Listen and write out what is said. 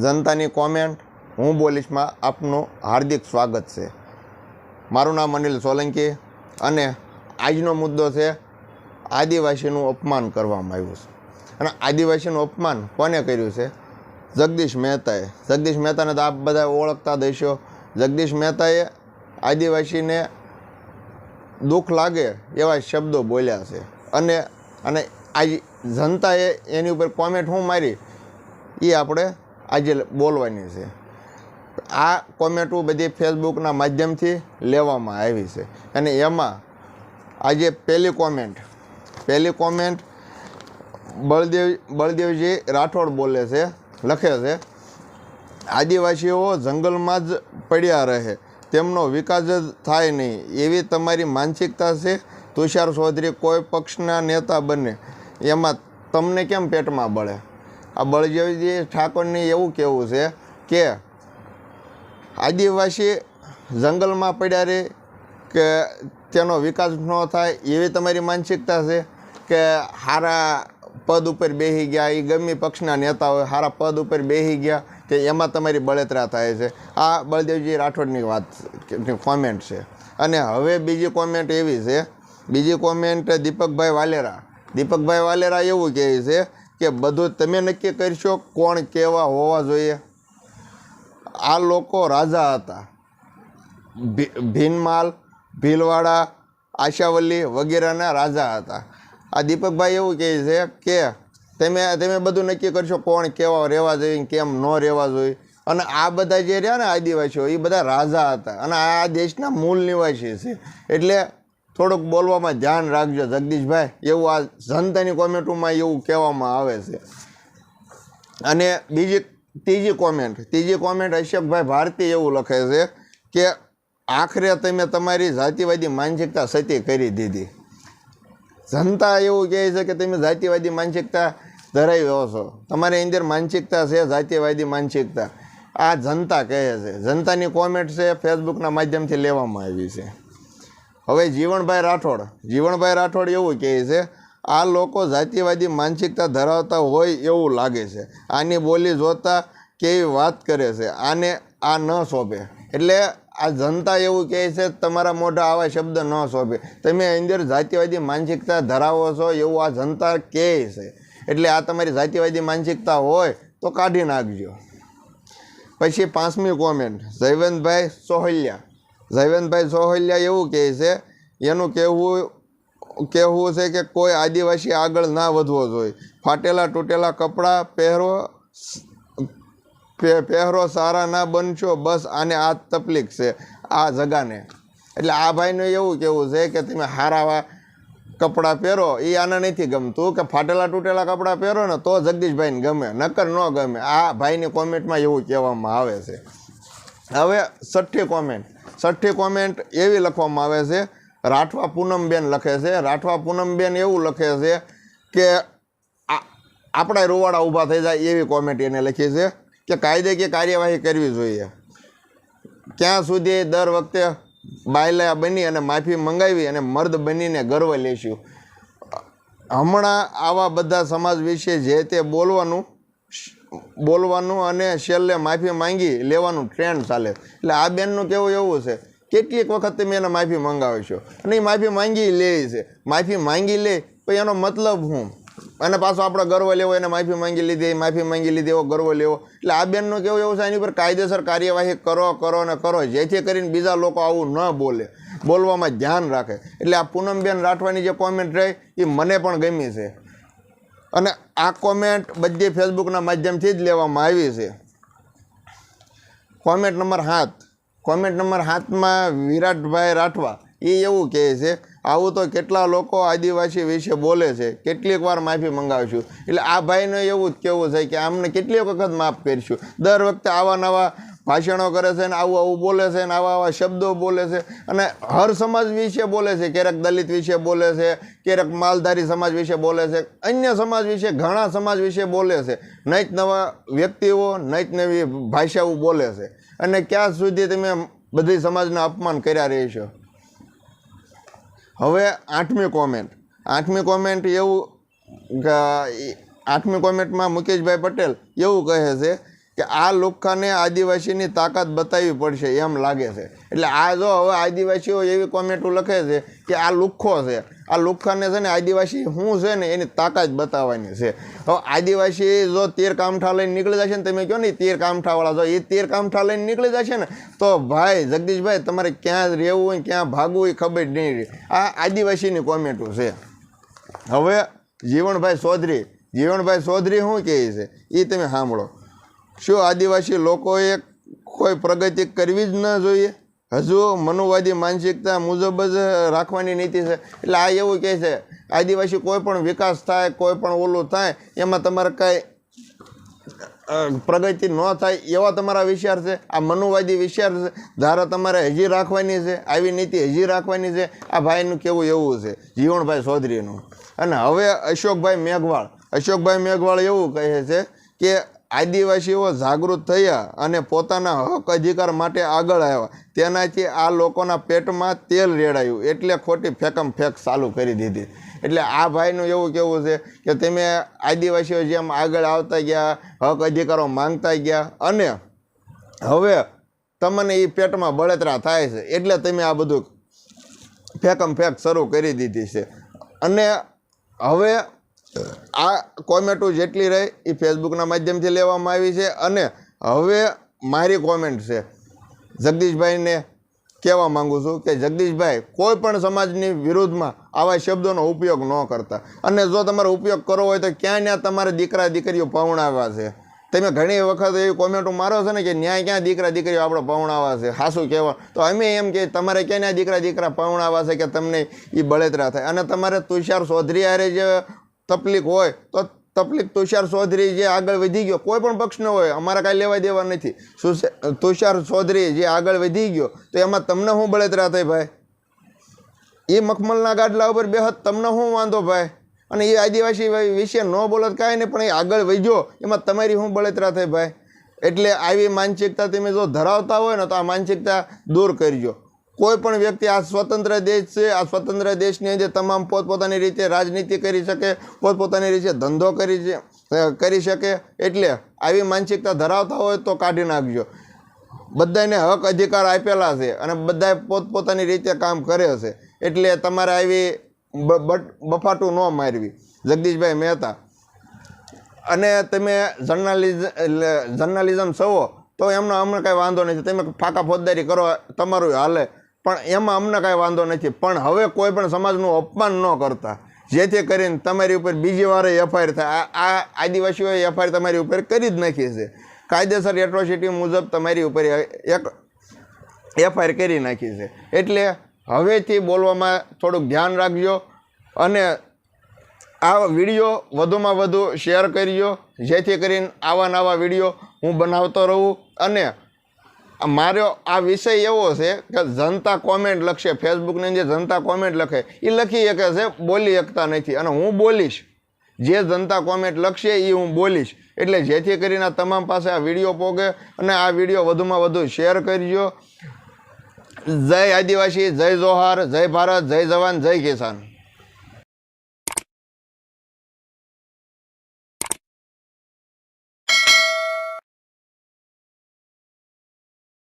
જનતાની કોમેન્ટ, હું બોલીશમાં આપનું હાર્દિક સ્વાગત છે. મારું નામ અનિલ સોલંકી અને આજનો મુદ્દો છે, આદિવાસીનું અપમાન કરવામાં આવ્યું છે. અને આદિવાસીનું અપમાન કોને કર્યું છે? જગદીશ મહેતાએ. જગદીશ મહેતાને તો આપ બધા ઓળખતા દેશો જગદીશ મહેતાએ આદિવાસીને દુઃખ લાગે એવા શબ્દો બોલ્યા છે. અને અને આજ જનતાએ એની ઉપર કોમેન્ટ હું મારી? એ આપણે આજે બોલવાની છે. આ કોમેન્ટો બધી ફેસબુકના માધ્યમથી લેવામાં આવી છે. અને એમાં આજે પહેલી કોમેન્ટ પહેલી કોમેન્ટ બળદેવ, બળદેવજી રાઠોડ બોલે છે, લખે છે, આદિવાસીઓ જંગલમાં જ પડ્યા રહે, તેમનો વિકાસ જ થાય નહીં. એવી તમારી માનસિકતા છે? તુષાર ચૌધરી કોઈ પક્ષના નેતા બને, એમાં તમને કેમ પેટમાં બળે? આ બળદેવજી ઠાકોરની એવું કહેવું છે કે આદિવાસી જંગલમાં પડ્યા રહે કે તેનો વિકાસ ન થાય એવી તમારી માનસિકતા છે કે સારા પદ ઉપર બેસી ગયા એ ગમે પક્ષના નેતા હોય સારા પદ ઉપર બેસી ગયા, કે એમાં તમારી બળતરા થાય છે? આ બળદેવજી રાઠોડની વાત કોમેન્ટ છે. અને હવે બીજી કોમેન્ટ એવી છે, બીજી કોમેન્ટ દીપકભાઈ વાલેરા. દીપકભાઈ વાલેરા એવું કહે છે કે બધું તમે નક્કી કરશો કોણ કેવા હોવા જોઈએ? આ લોકો રાજા હતા. ભીનમાલ, ભીલવાડા, આશાવલ્લી વગેરેના રાજા હતા. આ દીપકભાઈ એવું કહે છે કે તમે તમે બધું નક્કી કરશો કોણ કેવા રહેવા જોઈએ કેમ ન રહેવા જોઈએ? અને આ બધા જે રહ્યા ને આદિવાસીઓ, એ બધા રાજા હતા. અને આ દેશના મૂળ નિવાસી છે. એટલે થોડુંક બોલવામાં ધ્યાન રાખજો જગદીશભાઈ. એવું આ જનતાની કોમેન્ટોમાં એવું કહેવામાં આવે છે. અને બીજી ત્રીજી કોમેન્ટ ત્રીજી કોમેન્ટ અશોકભાઈ ભારતી એવું લખે છે કે આખરે તમે તમારી જાતિવાદી માનસિકતા સતી કરી દીધી. જનતા એવું કહે છે કે તમે જાતિવાદી માનસિકતા ધરાવી હો છો. તમારી અંદર માનસિકતા છે, જાતિવાદી માનસિકતા. આ જનતા કહે છે. જનતાની કોમેન્ટ છે ફેસબુકના માધ્યમથી લેવામાં આવી છે. હવે જીવણભાઈ રાઠોડ જીવણભાઈ રાઠોડ એવું કહે છે, આ લોકો જાતિવાદી માનસિકતા ધરાવતા હોય એવું લાગે છે. આની બોલી જોતા કેવી વાત કરે છે, આને આ ન શોભે. એટલે આ જનતા એવું કહે છે, તમારા મોઢા આવા શબ્દ ન શોભે. તમે અંદર જાતિવાદી માનસિકતા ધરાવો છો એવું આ જનતા કહે છે. એટલે આ તમારી જાતિવાદી માનસિકતા હોય તો કાઢી નાખજો. પછી પાંચમી કોમેન્ટ, જયવંતભાઈ સોહલિયા. જયવંતભાઈ સોહલિયા એવું કહે છે, એનું કહેવું કહેવું છે કે કોઈ આદિવાસી આગળ ના વધવો જોઈએ. ફાટેલા તૂટેલા કપડાં પહેરો પહેરો સારા ના બનશો, બસ આને આ તકલીફ છે, આ જગાને. એટલે આ ભાઈનું એવું કહેવું છે કે તમે હારા કપડાં પહેરો એ આને નથી ગમતું કે ફાટેલા તૂટેલા કપડાં પહેરો ને તો જગદીશભાઈને ગમે, નકર ન ગમે. આ ભાઈની કોમેન્ટમાં એવું કહેવામાં આવે છે. હવે છઠ્ઠી કોમેન્ટ છઠ્ઠી કોમેન્ટ એવી લખવામાં આવે છે, રાઠવા પૂનમબેન લખે છે. રાઠવા પૂનમબેન એવું લખે છે કે આપણા રૂવાડા ઊભા થઈ જાય એવી કોમેન્ટ એને લખી છે કે કાયદેકીય કાર્યવાહી કરવી જોઈએ. ક્યાં સુધી દર વખતે બાયલા બની અને માફી મંગાવી અને મર્દ બનીને ગર્વ લેશું. હમણાં આવા બધા સમાજ વિશે જે તે બોલવાનું બોલવાનું અને છેલ્લે માફી માંગી લેવાનું ટ્રેન્ડ ચાલે. એટલે આ બેનનું કેવું એવું છે, કેટલીક વખત તમે એને માફી મંગાવશો અને એ માફી માંગી લે છે. માફી માંગી લે પછી એનો મતલબ હું અને પાછો આપણે ગર્વ લેવો, એને માફી માંગી લીધી માફી માંગી લીધી, એવો ગર્વ લેવો. એટલે આ બેનનું કેવું એવું છે એની પર કાયદેસર કાર્યવાહી કરો કરો ને કરો, જેથી કરીને બીજા લોકો આવું ન બોલે. બોલવામાં ધ્યાન રાખે. એટલે આ પૂનમબેન રાઠવાની જે કોમેન્ટ રહી, એ મને પણ ગમી છે. અને આ કોમેન્ટ બધી ફેસબુકના માધ્યમથી જ લેવામાં આવી છે. કોમેન્ટ નંબર સાત. કોમેન્ટ નંબર સાતમાં વિરાટભાઈ રાઠવા. એ એવું કહે છે, આવું તો કેટલા લોકો આદિવાસી વિશે બોલે છે. કેટલીક વાર માફી મંગાવશું. એટલે આ ભાઈને એવું જ કહેવું છે કે, આમને કેટલી વખત માફ કરીશું. દર વખતે આવા નવા ભાષણો કરે છે ને આવું આવું બોલે છે ને આવા આવા શબ્દો બોલે છે અને હર સમાજ વિશે બોલે છે. ક્યારેક દલિત વિશે બોલે છે, ક્યારેક માલધારી સમાજ વિશે બોલે છે, અન્ય સમાજ વિશે, ઘણા સમાજ વિશે બોલે છે. નૈત નવા વ્યક્તિઓ, નૈત નવી ભાષાઓ બોલે છે. અને ક્યાં સુધી તમે બધી સમાજના અપમાન કર્યા રહેશો? હવે આઠમી કોમેન્ટ. આઠમી કોમેન્ટ એવું આઠમી કોમેન્ટમાં મુકેશભાઈ પટેલ એવું કહે છે કે આ લુખ્ખાને આદિવાસીની તાકાત બતાવવી પડશે એમ લાગે છે. એટલે આ જો હવે આદિવાસીઓ એવી કોમેન્ટો લખે છે કે આ લુખ્ખો છે. આ લુખ્ખાને છે ને આદિવાસી શું છે ને એની તાકાત બતાવવાની છે. હવે આદિવાસી જો તેર કામઠા લઈને નીકળી જશે ને તમે કહો ને તેર કામઠાવાળા જો એ તેર કામઠા લઈને નીકળી જશે ને તો ભાઈ જગદીશભાઈ તમારે ક્યાં રહેવું હોય ક્યાં ભાગવું હોય ખબર નહીં રહે. આ આદિવાસીની કોમેન્ટો છે. હવે જીવણભાઈ ચૌધરી જીવણભાઈ ચૌધરી શું કહે છે? એ તમે સાંભળો. શું આદિવાસી લોકોએ કોઈ પ્રગતિ કરવી જ ન જોઈએ? હજુ મનુવાદી માનસિકતા મુજબ જ રાખવાની નીતિ છે. એટલે આ એવું કહે છે, આદિવાસી કોઈ પણ વિકાસ થાય, કોઈ પણ ઓલું થાય, એમાં તમારે કાંઈ પ્રગતિ ન થાય એવા તમારા વિચાર છે? આ મનુવાદી વિચાર છે? ધારા તમારે હજી રાખવાની છે, આવી નીતિ હજી રાખવાની છે? આ ભાઈનું કેવું એવું છે? જીવણભાઈ ચૌધરીનું અને હવે અશોકભાઈ મેઘવાળ અશોકભાઈ મેઘવાળ એવું કહે છે કે આદિવાસીઓ જાગૃત થયા અને પોતાના હક અધિકાર માટે આગળ આવ્યા. તેનાથી આ લોકોના પેટમાં તેલ રેડાયું. એટલે ખોટી ફેકમ ફેક ચાલુ કરી દીધી. એટલે આ ભાઈનું એવું કેવું છે કે તમે આદિવાસીઓ જેમ આગળ આવતા ગયા, હક અધિકારો માંગતા ગયા અને હવે તમને એ પેટમાં બળતરા થાય છે. એટલે તમે આ બધું ફેકમ ફેક શરૂ કરી દીધી છે. અને હવે આ કોમેન્ટો જેટલી રહે એ ફેસબુકના માધ્યમથી લેવામાં આવી છે અને હવે મારી કોમેન્ટ છે. જગદીશભાઈને કહેવા માંગુ છું કે જગદીશભાઈ, કોઈ પણ સમાજની વિરુદ્ધમાં આવા શબ્દોનો ઉપયોગ ન કરતા. અને જો તમારે ઉપયોગ કરવો હોય તો ક્યાં ત્યાં તમારે દીકરા દીકરીઓ પવણાવ્યા છે. તમે ઘણી વખત એવી કોમેન્ટો મારો છો ને કે ન્યાય ક્યાં દીકરા દીકરીઓ આપણે પવણાવા છે? હાસું કહેવા. તો અમે એમ કે તમારે ક્યાં દીકરા દીકરા પવણાવા છે કે તમને એ બળતરા થાય. અને તમારે તુષાર ચૌધરી હારે જે તકલીફ હોય તો તકલીફ તુષાર ચૌધરી જે આગળ વધી ગયો, કોઈ પણ પક્ષનો હોય, અમારા કાંઈ લેવા દેવા નથી. તુષાર ચૌધરી જે આગળ વધી ગયો, તો એમાં તમને શું બળતરા થઈ ભાઈ? એ મખમલના ગાડલા ઉપર બેહદ તમને શું વાંધો ભાઈ? અને એ આદિવાસી વિશે ન બોલત કાંઈ નહીં, પણ એ આગળ વધ્યો, એમાં તમારી શું બળતરા થઈ ભાઈ? એટલે આવી માનસિકતા તમે જો ધરાવતા હોય ને, તો આ માનસિકતા દૂર કરજો. કોઈ પણ વ્યક્તિ આ સ્વતંત્ર દેશ છે, આ સ્વતંત્ર દેશની અંદર તમામ પોતપોતાની રીતે રાજનીતિ કરી શકે, પોતપોતાની રીતે ધંધો કરી કરી શકે, એટલે આવી માનસિકતા ધરાવતા હોય તો કાઢી નાખજો. બધાને હક અધિકાર આપેલા છે અને બધા પોતપોતાની રીતે કામ કરે છે. એટલે તમારે આવી બફાટું ન મારવી. જગદીશભાઈ મહેતા. અને તમે જર્નાલિઝ જર્નાલિઝમ છો તો એમનો અમને કાંઈ વાંધો નથી. તમે ફાકા ફોજદારી કરો, તમારું હાલે. પણ એમાં અમને કાંઈ વાંધો નથી. પણ હવે કોઈ પણ સમાજનું અપમાન ન કરતા. જેથી કરીને તમારી ઉપર બીજી વારે એફઆઈઆર થાય. આ આદિવાસીઓએ એફઆઈઆર તમારી ઉપર કરી જ નાખી છે. કાયદેસર એટ્રોસિટી મુજબ તમારી ઉપર એક એફઆઈઆર કરી નાખી છે. એટલે હવેથી બોલવામાં થોડુંક ધ્યાન રાખજો અને આ વીડિયો વધુમાં વધુ શેર કરજો જેથી કરીને આવા નવા વીડિયો હું બનાવતો રહું અને મારો આ વિષય એવો છે કે જનતા કોમેન્ટ લખશે ફેસબુકની જે જનતા કોમેન્ટ લખે. એ લખી શકે છે, બોલી શકતા નથી. અને હું બોલીશ. જે જનતા કોમેન્ટ લખશે એ હું બોલીશ. એટલે જેથી કરીને તમામ પાસે આ વીડિયો પોગે અને આ વીડિયો વધુમાં વધુ શેર કરજો. જય આદિવાસી, જય જોહાર, જય ભારત, જય જવાન, જય કિસાન.